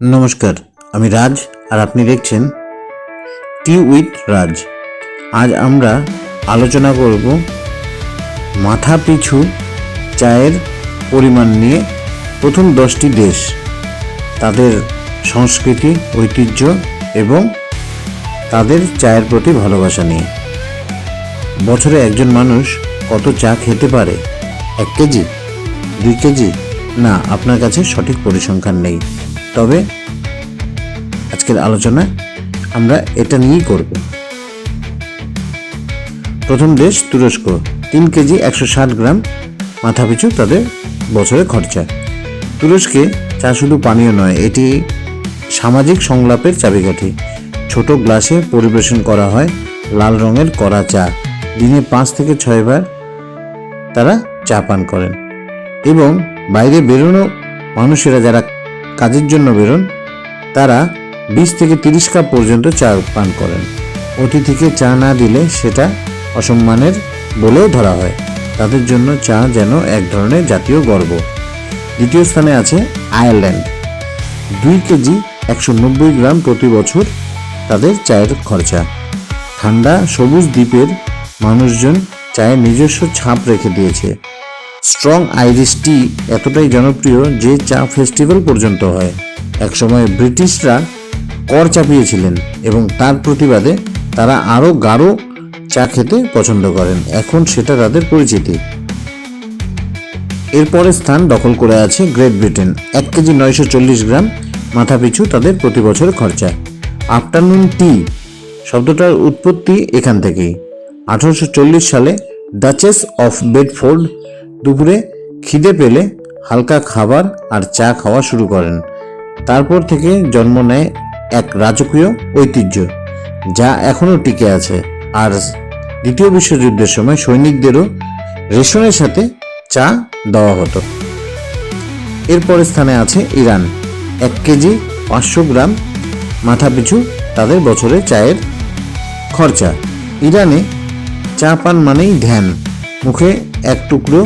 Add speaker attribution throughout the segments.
Speaker 1: নমস্কার, আমি রাজ আর আপনি দেখছেন টি উইথ রাজ। আজ আমরা আলোচনা করব মাথা পিছু চায়ের পরিমাণ নিয়ে প্রথম দশটি দেশ, তাদের সংস্কৃতি, ঐতিহ্য এবং তাদের চায়ের প্রতি ভালোবাসা নিয়ে। বছরে একজন মানুষ কত চা খেতে পারে? এক কেজি? দুই কেজি? না, আপনার কাছে সঠিক পরিসংখ্যান নেই। তবে আজকের আলোচনা আমরা এটা নিয়েই করব। প্রথম দেশ তুরস্ক, তিন কেজি একশো ষাট গ্রাম মাথাপিছু তাদের বছরে খরচা। তুরস্কে চা শুধু পানীয় নয়, এটি সামাজিক সংলাপের চাবিকাঠি। ছোট গ্লাসে পরিবেশন করা হয় লাল রঙের কড়া চা। দিনে পাঁচ থেকে ছয়বার তারা চা পান করেন। এবং বাইরে বেরোনো মানুষেরা যারা কাজের জন্য বেরোন। তারা বিশ থেকে তিরিশ কাপ পর্যন্ত চা পান করেন। অতিথিকে চা না দিলে সেটা অসম্মানের বলেও ধরা হয়। তাদের জন্য চা যেন এক ধরনের জাতীয় গর্ব। দ্বিতীয় স্থানে আছে আয়ারল্যান্ড। দুই কেজি একশো নব্বই গ্রাম প্রতি বছর তাদের চায়ের খরচা। ঠান্ডা, সবুজ দ্বীপের মানুষজন চায়ের নিজস্ব ছাপ রেখে দিয়েছে। স্ট্রং আইরিশ টি এতটাই জনপ্রিয় যে চা ফেস্টিভ্যাল পর্যন্ত হয়। একসময় ব্রিটিশরা কর চাপিয়েছিলেন এবং তার প্রতিবাদে তারা আরও গাঢ় চা খেতে পছন্দ করেন। এখন সেটা তাদের পরিচিতি। এরপরে স্থান দখল করে আছে গ্রেট ব্রিটেন। এক কেজি নয়শো চল্লিশ গ্রাম মাথাপিছু তাদের প্রতি বছর খরচা। আফটারনুন টি শব্দটার উৎপত্তি এখান থেকেই। আঠারোশো চল্লিশ সালে ডাচেস অফ বেডফোর্ড দুপুরে খিদে পেলে হালকা খাবার আর চা খাওয়া শুরু করেন। তারপর থেকে জন্ম নেয় এক রাজকীয় ঐতিহ্য, যা এখনও টিকে আছে। আর দ্বিতীয় বিশ্বযুদ্ধের সময় সৈনিকদেরও রেশনের সাথে চা দেওয়া হতো। এরপরের স্থানে আছে ইরান। এক কেজি পাঁচশো গ্রাম মাথাপিছু তাদের বছরে চায়ের খরচা। ইরানে চা পান মানেই ধ্যান, মুখে এক টুকরো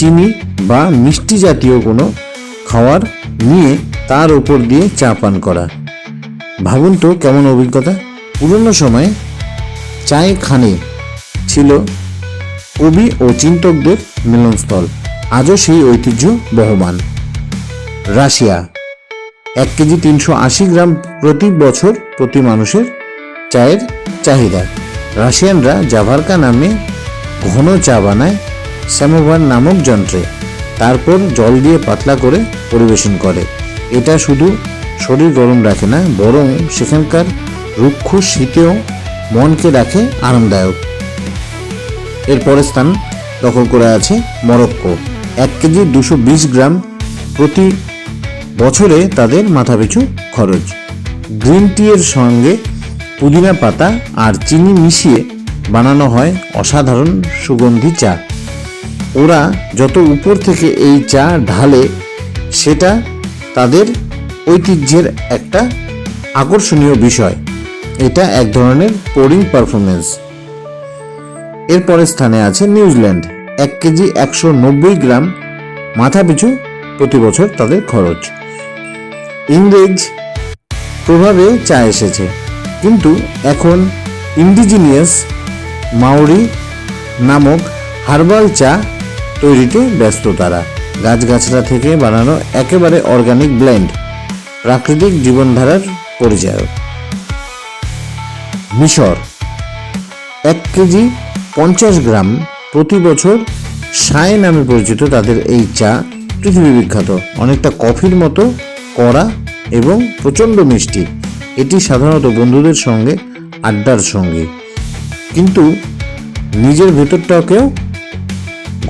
Speaker 1: চিনি বা মিষ্টি জাতীয় কোনো খাওয়ার নিয়ে তার ওপর দিয়ে চা পান করা। ভাবুন তো কেমন অভিজ্ঞতা। পুরনো সময়ে চায় খানে ছিল কবি ও চিন্তকদের মিলনস্থল। আজও সেই ঐতিহ্য বহমান। রাশিয়া, এক কেজি তিনশো আশি গ্রাম প্রতি বছর প্রতি মানুষের চায়ের চাহিদা। রাশিয়ানরা জাভারকা নামে ঘন চা বানায় স্যামোভার নামক যন্ত্রে। তারপর জল দিয়ে পাতলা করে পরিবেশন করে। এটা শুধু শরীর গরম রাখে না, বরং সেখানকার রুক্ষ শীতেও মনকে রাখে আরামদায়ক। এরপরের স্থান দখল করে আছে মরক্কো। এক কেজি দুশো বিশ গ্রাম প্রতি বছরে তাদের মাথাপিছু খরচ। গ্রিন টি এর সঙ্গে পুদিনা পাতা আর চিনি মিশিয়ে বানানো হয় অসাধারণ সুগন্ধি চা। ওরা যত উপর থেকে এই চা ঢালে, সেটা তাদের ঐতিহ্যের একটা আকর্ষণীয় বিষয়। এটা এক ধরনের পোরিং পারফরমেন্স এরপরের স্থানে আছে নিউজিল্যান্ড। এক কেজি একশো নব্বই গ্রাম মাথাপিছু প্রতি বছর তাদের খরচ। ইংরেজ প্রভাবে চা এসেছে। কিন্তু এখন ইন্ডিজিনিয়াস মাউরি নামক হার্বাল চা তৈরিতে ব্যস্ত তারা। গাছগাছরা থেকে বানানো একেবারে অর্গানিক ব্লেন্ড প্রাকৃতিক জীবনধারার পরিচায়ক। মিশর, এক কেজি পঞ্চাশ গ্রাম প্রতি বছর সায় নামে পরিচিত তাদের এই চা পৃথিবী বিখ্যাত। অনেকটা কফির মতো, কড়া এবং প্রচণ্ড মিষ্টি। এটি সাধারণত বন্ধুদের সঙ্গে, আড্ডার সঙ্গে। কিন্তু নিজের ভেতরটাকেও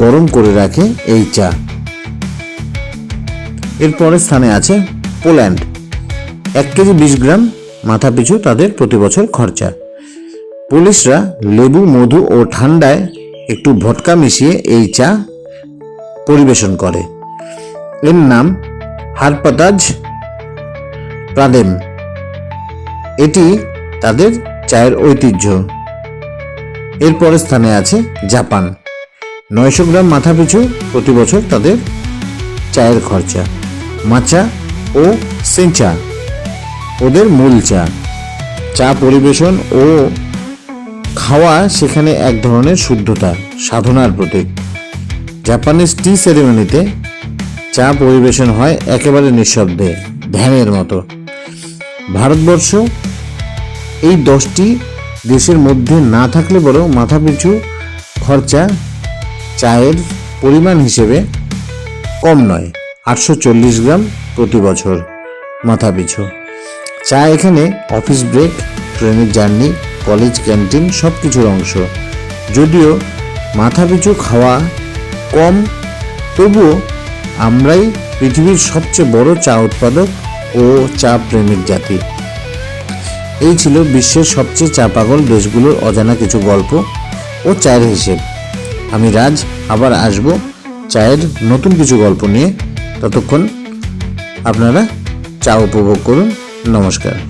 Speaker 1: গরম করে রাখে এই চা। এরপরে স্থানে আছে পোল্যান্ড। এক কেজি বিশ গ্রাম মাথাপিছু তাদের প্রতি বছর খরচা। পুলিশরা লেবু, মধু ও ঠান্ডায় একটু ভটকা মিশিয়ে এই চা পরিবেশন করে। এর নাম হারপাতাজ প্রাদেম। এটি তাদের চায়ের ঐতিহ্য। এরপরে স্থানে আছে জাপান। নয়শো গ্রাম মাথাপিছু প্রতি বছর তাদের চায়ের খরচা। মাচা ও সেঞ্চা ওদের মূল চা। চা পরিবেশন ও খাওয়া সেখানে এক ধরনের শুদ্ধতা, সাধনার প্রতীক। জাপানিজ টি সেরেমনিতে চা পরিবেশন হয় একেবারে নিঃশব্দে, ধ্যানের মতো। ভারতবর্ষ এই দশটি দেশের মধ্যে না থাকলে বরং মাথাপিছু খরচা চায়ের পরিমাণ হিসেবে কম নয়, আটশো চল্লিশ গ্রাম প্রতি বছর মাথা পিছু। চা এখানে অফিস ব্রেক, ট্রেনের জার্নি, কলেজ ক্যান্টিন সব কিছুর অংশ। যদিও মাথা পিছু খাওয়া কম, তবুও আমরাই পৃথিবীর সবচেয়ে বড় চা উৎপাদক ও চা প্রেমিক জাতি। এই ছিল বিশ্বের সবচেয়ে চা পাগল দেশগুলোর অজানা কিছু গল্প ও চায়ের হিসেব। আমি রাজ, আবার আসব চায়ের নতুন কিছু গল্প নিয়ে। ততক্ষণ আপনারা চা উপভোগ করুন। নমস্কার।